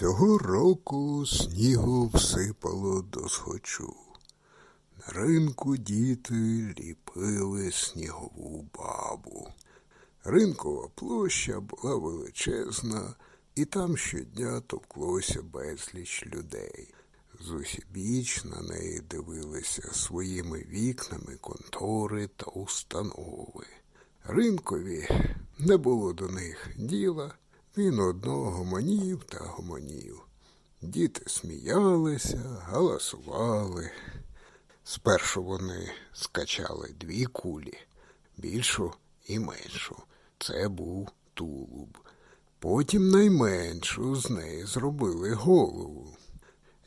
Цього року снігу всипало до схочу. На ринку діти ліпили снігову бабу. Ринкова площа була величезна, і там щодня товклося безліч людей. Зусібіч на неї дивилися своїми вікнами контори та установи. Ринкові не було до них діла, він одного гомонів та гомонів. Діти сміялися, галасували. Спершу вони скачали дві кулі, більшу і меншу. Це був тулуб. Потім найменшу з неї зробили голову.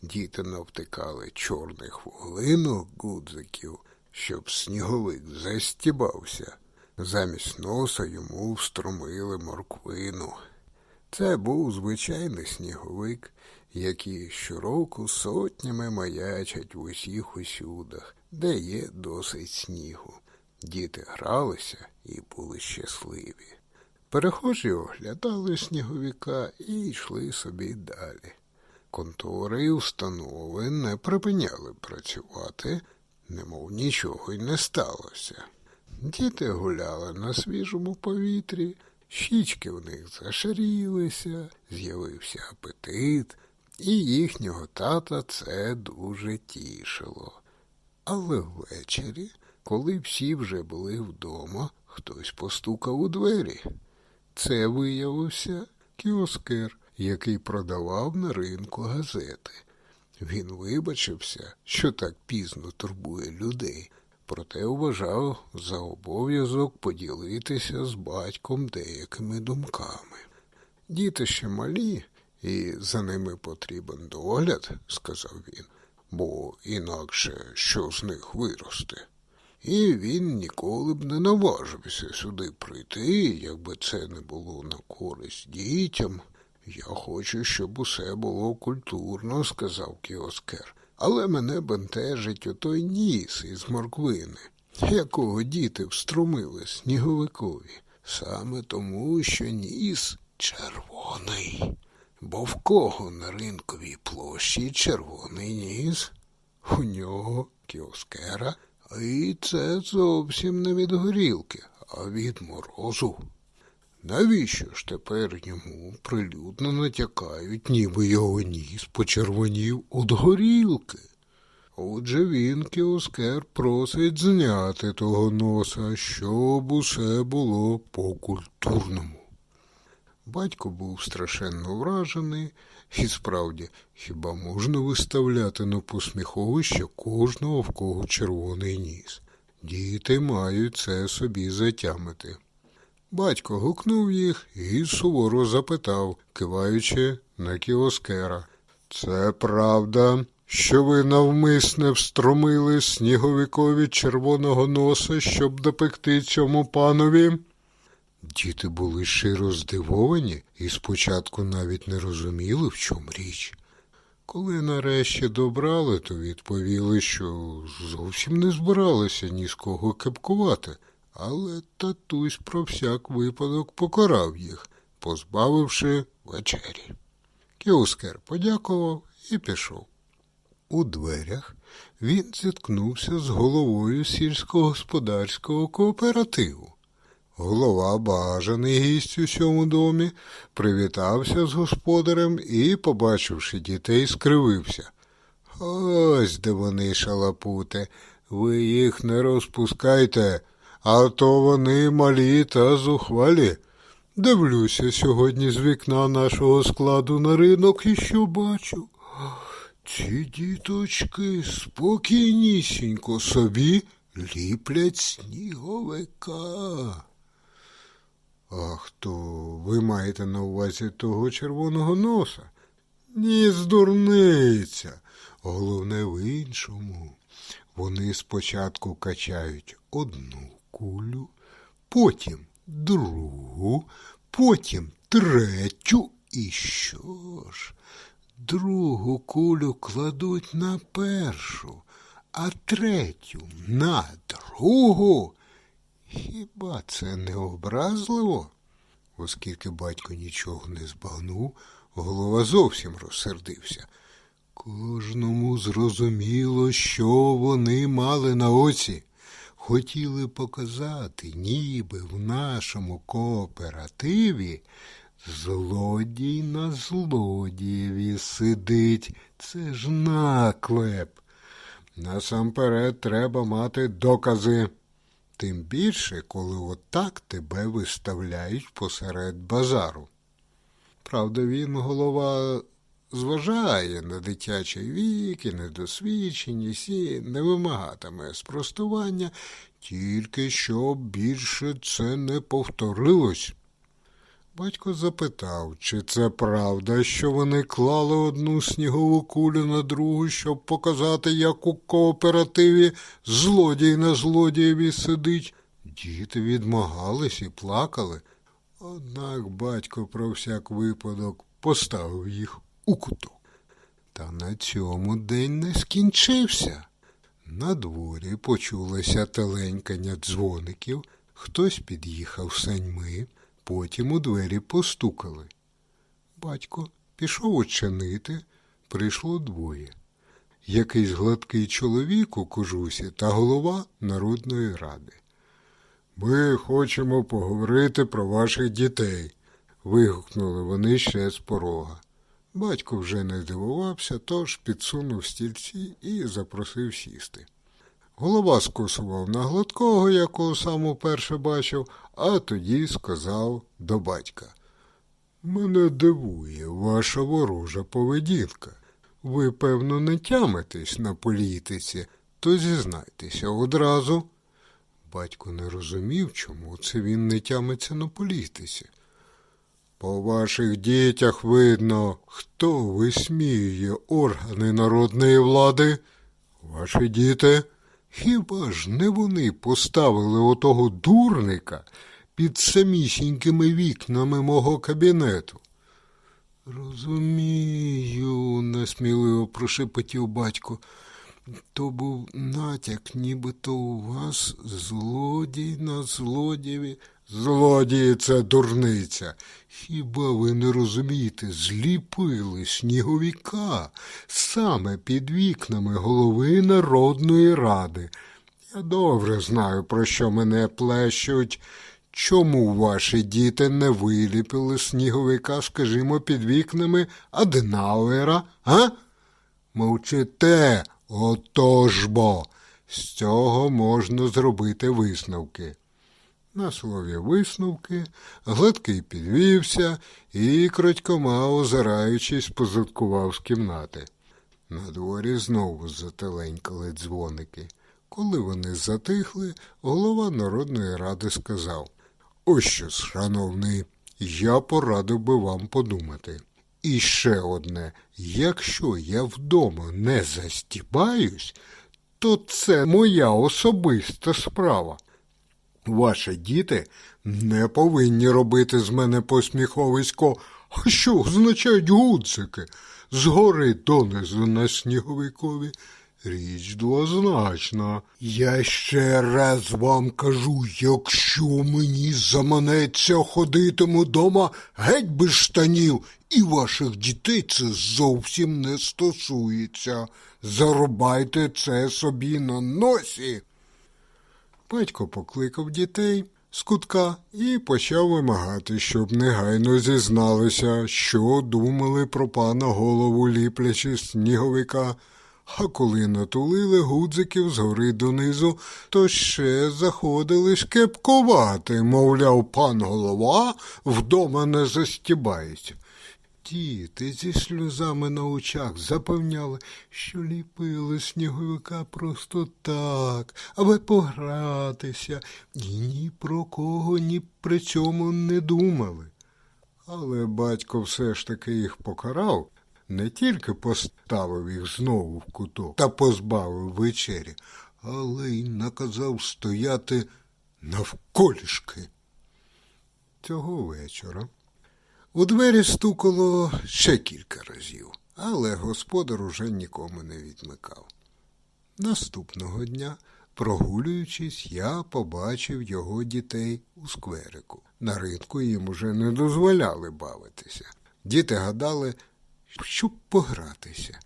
Діти навтикали чорних вуглинок гудзиків, щоб сніговик застібався. Замість носа йому встромили морквину. Це був звичайний сніговик, які щороку сотнями маячать в усіх усюдах, де є досить снігу. Діти гралися і були щасливі. Перехожі оглядали сніговика і йшли собі далі. Контори і установи не припиняли працювати, немов нічого й не сталося. Діти гуляли на свіжому повітрі, щічки в них зашарілися, з'явився апетит, і їхнього тата це дуже тішило. Але ввечері, коли всі вже були вдома, хтось постукав у двері. Це виявився кіоскер, який продавав на ринку газети. Він вибачився, що так пізно турбує людей, проте вважав за обов'язок поділитися з батьком деякими думками. Діти ще малі, і за ними потрібен догляд, сказав він, бо інакше що з них виросте. І він ніколи б не наважився сюди прийти, якби це не було на користь дітям. Я хочу, щоб усе було культурно, сказав кіоскер. Але мене бентежить отой ніс із морквини, якого діти встромили сніговикові. Саме тому, що ніс червоний. Бо в кого на ринковій площі червоний ніс? У нього кіоскера, і це зовсім не від горілки, а від морозу. Навіщо ж тепер йому прилюдно натякають, ніби його ніс почервонів від горілки? Отже він, кіоскер, просить зняти того носа, щоб усе було по-культурному. Батько був страшенно вражений, і справді, хіба можна виставляти на посміховище кожного, в кого червоний ніс? Діти мають це собі затямити. Батько гукнув їх і суворо запитав, киваючи на кіоскера. Це правда, що ви навмисне встромили сніговикові червоного носа, щоб допекти цьому панові? Діти були щиро здивовані і спочатку навіть не розуміли, в чому річ. Коли нарешті добрали, то відповіли, що зовсім не збиралися ні з кого кепкувати, але татусь про всяк випадок покарав їх, позбавивши вечері. Кіоскер подякував і пішов. У дверях він зіткнувся з головою сільськогосподарського кооперативу. Голова, бажаний гість у цьому домі, привітався з господарем і, побачивши дітей, скривився. Ось де вони, шалапуте, ви їх не розпускайте, а то вони малі та зухвалі. Дивлюся сьогодні з вікна нашого складу на ринок і що бачу. Ці діточки спокійнісінько собі ліплять сніговика. Ах, то ви маєте на увазі того червоного носа? Ні, здурниця. Головне в іншому. Вони спочатку качають одну кулю, потім другу, потім третю і що ж? Другу кулю кладуть на першу, а третю на другу. Хіба це не образливо? Оскільки батько нічого не збагнув, голова зовсім розсердився. Кожному зрозуміло, що вони мали на оці. Хотіли показати, ніби в нашому кооперативі злодій на злодієві сидить. Це ж наклеп. Насамперед треба мати докази. Тим більше, коли отак тебе виставляють посеред базару. Правда, він, голова, зважає на дитячий вік і недосвідченість і не вимагатиме спростування, тільки щоб більше це не повторилось. Батько запитав, чи це правда, що вони клали одну снігову кулю на другу, щоб показати, як у кооперативі злодій на злодієві сидить. Діти відмагались і плакали. Однак батько про всяк випадок поставив їх у. Та на цьому день не скінчився. На дворі почулося теленькання дзвоників, хтось під'їхав саньми, потім у двері постукали. Батько пішов очинити, прийшло двоє. Якийсь гладкий чоловік у кожусі та голова Народної ради. Ми хочемо поговорити про ваших дітей. вигукнули вони ще з порога. Батько вже не здивувався, тож підсунув стільці і запросив сісти. Голова скосував на гладкого, якого сам уперше бачив, а тоді сказав до батька. Мене дивує ваша ворожа поведінка. Ви, певно, не тямитесь на політиці, то зізнайтеся одразу. Батько не розумів, чому це він не тямиться на політиці. По ваших дітях видно, хто висміює органи народної влади. Ваші діти, хіба ж не вони поставили отого дурника під самісінькими вікнами мого кабінету? Розумію, несміливо прошепотів батько. То був натяк, нібито у вас злодій на злодієві. Злодії це дурниця. Хіба ви не розумієте, зліпили сніговіка саме під вікнами голови Народної ради. Я добре знаю, про що мене плещуть. Чому ваші діти не виліпили сніговика, скажімо, під вікнами Аденауера, а? Мовчите, отож бо. З цього можна зробити висновки. На слові висновки гладкий підвівся і, крадькома, озираючись, позадкував з кімнати. На дворі знову зателенькали дзвоники. Коли вони затихли, голова Народної ради сказав Ось що, шановний, я порадив би вам подумати. І ще одне, якщо я вдома не застібаюсь, то це моя особиста справа. Ваші діти не повинні робити з мене посміховисько. А що означають гудзики? Згори донизу на сніговикові. Річ двозначна. Я ще раз вам кажу, якщо мені заманеться ходитиму дома геть без штанів, і ваших дітей це зовсім не стосується. Зарубайте це собі на носі. Батько покликав дітей з кутка і почав вимагати, щоб негайно зізналися, що думали про пана голову ліплячи сніговика. А коли натулили гудзиків згори донизу, то ще заходили шкепкувати, мовляв, пан голова вдома не застібається. Діти зі сльозами на очах запевняли, що ліпили сніговика просто так, аби погратися, і ні про кого ні при цьому не думали. Але батько все ж таки їх покарав, не тільки поставив їх знову в куток та позбавив вечері, але й наказав стояти навколішки. Цього вечора у двері стукало ще кілька разів, але господар уже нікому не відмикав. Наступного дня, прогулюючись, я побачив його дітей у скверику. На ринку їм уже не дозволяли бавитися. Діти гадали, щоб погратися.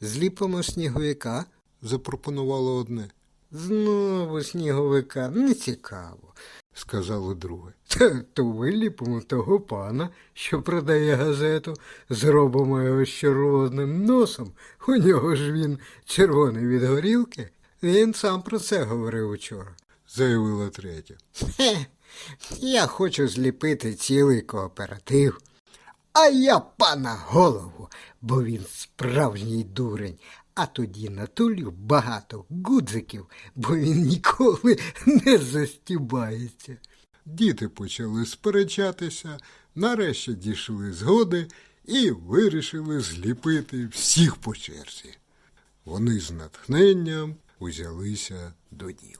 Зліпимо сніговика. Запропонувало одне, Знову сніговика, не цікаво. Сказало друге. Та, то виліпимо того пана, що продає газету, зробимо його з червоним носом. У нього ж він червоний від горілки. Він сам про це говорив учора. Заявила третя. Хе, я хочу зліпити цілий кооператив. А я пана голову, бо він справжній дурень. А тоді натулю багато гудзиків, бо він ніколи не застібається. Діти почали сперечатися, нарешті дійшли згоди і вирішили зліпити всіх по черзі. Вони з натхненням узялися до діла.